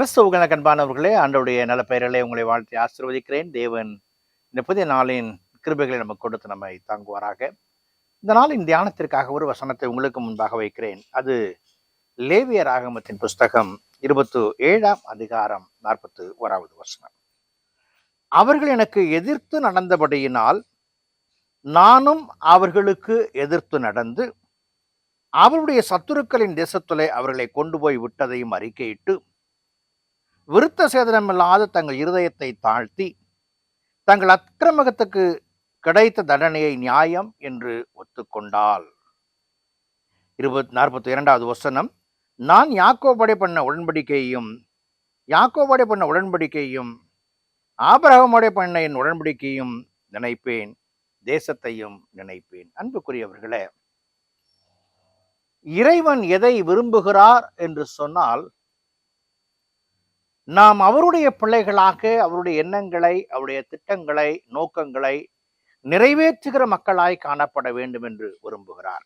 கிறிஸ்தவ கண்பானவர்களே ஆண்டவுடைய நல்ல பெயரிலே உங்களை வாழ்த்தி ஆசிர்வதிக்கிறேன். தேவன் இந்த புதிய நாளின் கிருபைகளை நமக்கு கொடுத்து நம்மை தாங்குவாராக. இந்த நாளின் தியானத்திற்காக ஒரு வசனத்தை உங்களுக்கு முன்பாக வைக்கிறேன். அது லேவியர் ஆகமத்தின் புஸ்தகம் இருபத்து ஏழாம் அதிகாரம் நாற்பத்து ஓராவது வசனம். அவர்கள் எனக்கு எதிர்த்து நடந்தபடியினால் நானும் அவர்களுக்கு எதிர்த்து நடந்து அவருடைய சத்துருக்களின் தேசத்திலே அவர்களை கொண்டு போய் விட்டதையும் அறிக்கையிட்டு விருத்த சேதனமில்லாத தங்கள் இருதயத்தை தாழ்த்தி தங்கள் அக்கிரமகத்துக்கு கிடைத்த தண்டனையை நியாயம் என்று ஒத்துக்கொண்டால் இருபத் நாற்பத்தி இரண்டாவது வசனம். நான் யாக்கோபடை பண்ண உடன்படிக்கையும் யாக்கோபடை பண்ண உடன்படிக்கையும் ஆபரகமோடை பண்ண என் உடன்படிக்கையும் நினைப்பேன். தேசத்தையும் நினைப்பேன். அன்புக்குரியவர்களே இறைவன் எதை விரும்புகிறார் என்று சொன்னால் நாம் அவருடைய பிள்ளைகளாக அவருடைய எண்ணங்களை அவருடைய திட்டங்களை நோக்கங்களை நிறைவேற்றுகிற மக்களாய் காணப்பட வேண்டும் என்று விரும்புகிறார்.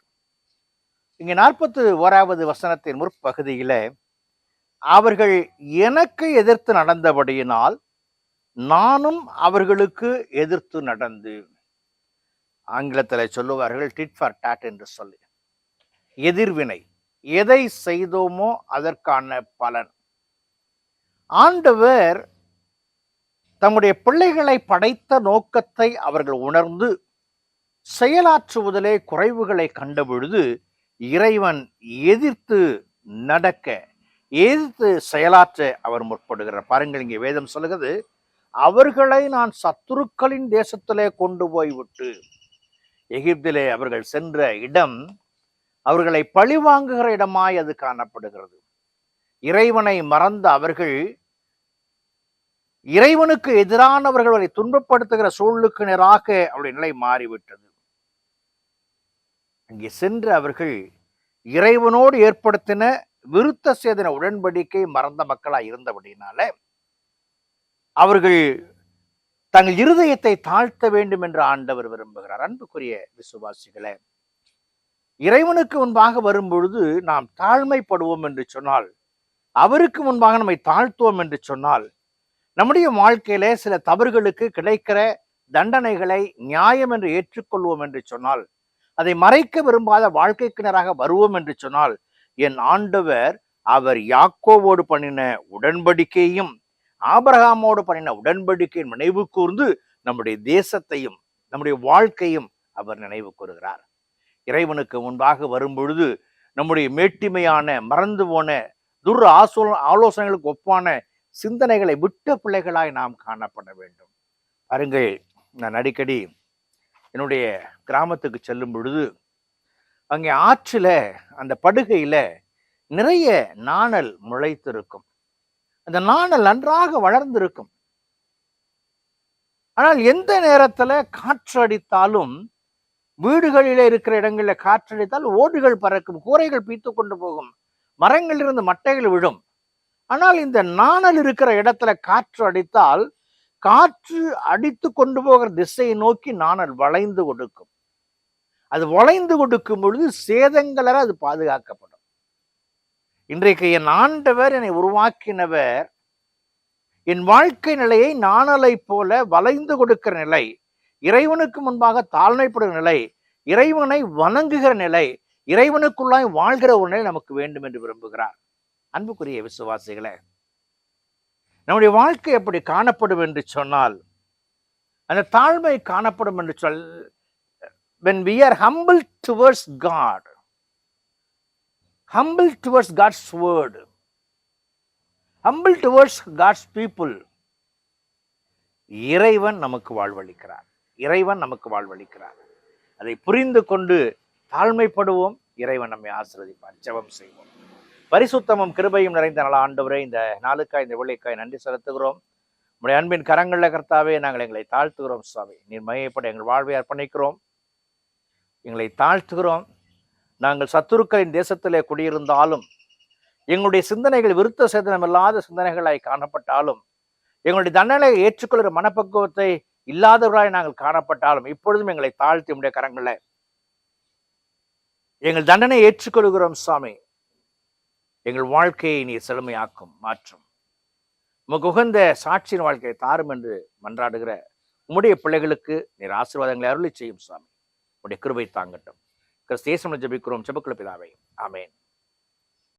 இங்கே நாற்பத்து ஓராவது வசனத்தின் முற்பகுதியில அவர்கள் எனக்கு எதிர்த்து நடந்தபடியினால் நானும் அவர்களுக்கு எதிர்த்து நடந்து. ஆங்கிலத்தில் சொல்லுவார்கள் டிட் ஃபார் டாட் என்று சொல்லி. எதிர்வினை. எதை செய்தோமோ அதற்கான பலன். ஆண்டவர் தம்முடைய பிள்ளைகளை படைத்த நோக்கத்தை அவர்கள் உணர்ந்து செயலாற்றுவதிலே குறைவுகளை கண்டபொழுது இறைவன் எதிர்த்து நடக்க எதிர்த்து செயலாற்ற அவர் முற்படுகிறார். பாருங்கள் இங்கே வேதம் சொல்லுகிறது அவர்களை நான் சத்துருக்களின் தேசத்திலே கொண்டு போய்விட்டு எகிப்திலே அவர்கள் சென்ற இடம் அவர்களை பழிவாங்குகிற இடமாய் அது காணப்படுகிறது. இறைவனை மறந்த அவர்கள் இறைவனுக்கு எதிரானவர்களை துன்பப்படுத்துகிற சூழலுக்கு நேராக அவருடைய நிலை மாறிவிட்டது. அங்கே சென்று அவர்கள் இறைவனோடு ஏற்படுத்தின விருத்த சேதன உடன்படிக்கை மறந்த மக்களாக இருந்தபடினால அவர்கள் தங்கள் இருதயத்தை தாழ்த்த வேண்டும் என்று ஆண்டவர் விரும்புகிறார். அன்புக்குரிய விசுவாசிகளே இறைவனுக்கு முன்பாக வரும்பொழுது நாம் தாழ்மைப்படுவோம் என்று சொன்னால் அவருக்கு முன்பாக நம்மை தாழ்த்துவோம் என்று சொன்னால் நம்முடைய வாழ்க்கையிலே சில தவறுகளுக்கு கிடைக்கிற தண்டனைகளை நியாயம் என்று ஏற்றுக்கொள்வோம் என்று சொன்னால் அதை மறைக்க விரும்பாத வாழ்க்கைக்கிணராக வருவோம் என்று சொன்னால் என் ஆண்டவர் அவர் யாக்கோவோடு பண்ணின உடன்படிக்கையும் ஆபரகாமோடு பண்ணின உடன்படிக்கையின் நினைவு கூர்ந்து நம்முடைய தேசத்தையும் நம்முடைய வாழ்க்கையும் அவர் நினைவு கூறுகிறார். இறைவனுக்கு முன்பாக வரும்பொழுது நம்முடைய மேட்டிமையான மறந்து போன துர் ஆசோ ஆலோசனைகளுக்கு ஒப்பான சிந்தனைகளை விட்ட பிள்ளைகளாய் நாம் காணப்பட வேண்டும். அருங்கை நான் அடிக்கடி என்னுடைய கிராமத்துக்கு செல்லும் பொழுது அங்கே ஆற்றில் அந்த படுகையில் நிறைய நாணல் முளைத்திருக்கும். அந்த நாணல் நன்றாக வளர்ந்திருக்கும். ஆனால் எந்த நேரத்தில் காற்றடித்தாலும் வீடுகளில் இருக்கிற இடங்களில் காற்றடித்தால் ஓடுகள் பறக்கும் கூரைகள் பீத்து கொண்டு போகும் மரங்களிலிருந்து மட்டைகள் விழும். ஆனால் இந்த நாணல் இருக்கிற இடத்துல காற்று அடித்தால் காற்று அடித்து கொண்டு போகிற திசையை நோக்கி நாணல் வளைந்து கொடுக்கும் அது வளைந்து கொடுக்கும் பொழுது சேதங்களர அது பாதுகாக்கப்படும். இன்றைக்கு என் ஆண்டவர் என்னை உருவாக்கினவர். என் வாழ்க்கை நிலையை நாணலை போல வளைந்து கொடுக்கிற நிலை இறைவனுக்கு முன்பாக தாழ்மைப்படுகிற நிலை இறைவனை வணங்குகிற நிலை இறைவனுக்குள்ளாய் வாழ்கிற ஒரு நிலை நமக்கு வேண்டும் என்று விரும்புகிறார். அன்புக்குரிய விசுவாசிகளே நம்முடைய வாழ்க்கை எப்படி காணப்படும் என்று சொன்னால் அந்த தாழ்மை காணப்படும் என்று சொல் when we are humble towards God humble towards God's word humble towards God's people இறைவன் நமக்கு வாழ்வளிக்கிறார். இறைவன் நமக்கு வாழ்வளிக்கிறார். அதை புரிந்து கொண்டு தாழ்மைப்படுவோம் இறைவன் நம்மை ஆசிரதிப்பார் ஜெபம் செய்வோம். பரிசுத்தமும் கிருபையும் நிறைந்த நல்ல ஆண்டவரே இந்த நாளுக்காய் இந்த வெள்ளிக்காய் நன்றி செலுத்துகிறோம். உடைய அன்பின் கரங்களில் கர்த்தாவே நாங்கள் எங்களை தாழ்த்துகிறோம் சுவாமி. நீர் மையப்பட எங்கள் வாழ்வை அர்ப்பணிக்கிறோம். எங்களை தாழ்த்துகிறோம். நாங்கள் சத்துருக்களின் தேசத்திலே குடியிருந்தாலும் எங்களுடைய சிந்தனைகள் விருத்த சேதனம் இல்லாத சிந்தனைகளாய் காணப்பட்டாலும் எங்களுடைய தண்டனையை ஏற்றுக்கொள்கிற மனப்பக்குவத்தை இல்லாதவர்களாய் நாங்கள் காணப்பட்டாலும் இப்பொழுதும் எங்களை தாழ்த்தி உடைய கரங்களை எங்கள் தண்டனை ஏற்றுக்கொள்கிறோம் சுவாமி. எங்கள் வாழ்க்கையை நீர் செழுமையாக்கும் மாற்றும். உமக்கு உகந்த சாட்சியின் வாழ்க்கையை தாரும் என்று மன்றாடுகிற உம்முடைய பிள்ளைகளுக்கு நீர் ஆசீர்வாதங்களை அருளி செய்யும் சுவாமி. உடைய கிருபை தாங்கட்டும். கிறிஸ்தேசம் ஜபிக்கிறோம். ஜெபக்குள்ள பிதாவை.